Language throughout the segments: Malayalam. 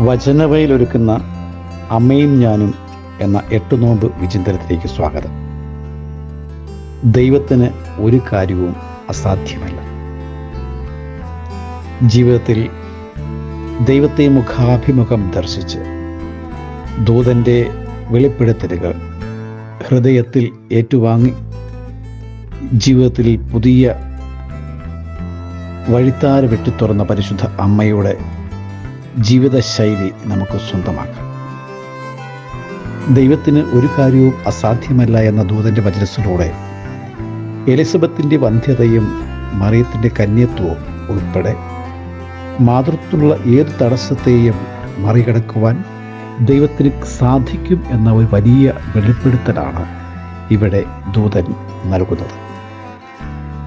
വചനവയിലൊരുക്കുന്ന അമ്മയും ഞാനും എന്ന എട്ടു നോമ്പ് വിചിന്തനത്തിലേക്ക് സ്വാഗതം. ദൈവത്തിന് ഒരു കാര്യവും അസാധ്യമല്ല. ജീവിതത്തിൽ ദൈവത്തെ മുഖാഭിമുഖം ദർശിച്ച് ദൂതന്റെ വെളിപ്പെടുത്തലുകൾ ഹൃദയത്തിൽ ഏറ്റുവാങ്ങി ജീവിതത്തിൽ പുതിയ വഴിത്താര വെട്ടിത്തുറന്ന പരിശുദ്ധ അമ്മയുടെ ജീവിതശൈലി നമുക്ക് സ്വന്തമാക്കാം. ദൈവത്തിന് ഒരു കാര്യവും അസാധ്യമല്ല എന്ന ദൂതന്റെ വചനസിലൂടെ എലിസബത്തിന്റെ വന്ധ്യതയും മറിയത്തിന്റെ കന്യത്വവും ഉൾപ്പെടെ മാതൃത്വമുള്ള ഏത് തടസ്സത്തെയും മറികടക്കുവാൻ ദൈവത്തിന് സാധിക്കും എന്ന ഒരു വലിയ വെളിപ്പെടുത്തലാണ് ഇവിടെ ദൂതൻ നൽകുന്നത്.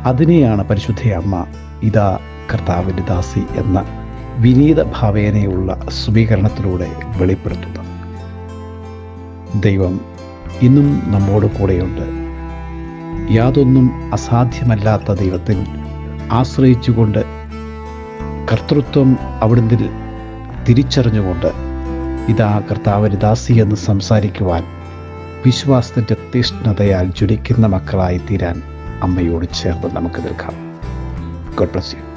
അതിനെയാണ് പരിശുദ്ധ അമ്മ ഇതാ കർത്താവിന്റെ ദാസി എന്ന വിനീത ഭാവേനയുള്ള സ്വീകരണത്തിലൂടെ വെളിപ്പെടുത്തുന്നത്. ദൈവം ഇന്നും നമ്മോട് കൂടെയുണ്ട്. യാതൊന്നും അസാധ്യമല്ലാത്ത ദൈവത്തിൽ ആശ്രയിച്ചുകൊണ്ട് കർത്തൃത്വം അവിടുന്ന് തിരിച്ചറിഞ്ഞുകൊണ്ട് ഇതാ കർത്താവിന് ദാസി എന്ന് സംസാരിക്കുവാൻ വിശ്വാസത്തിന്റെ തീഷ്ണതയാൽ ജ്വലിക്കുന്ന മക്കളായി തീരാൻ അമ്മയോട് ചേർന്ന് നമുക്ക് നിൽക്കാം ഗോഡ് ബ്ലസ് യു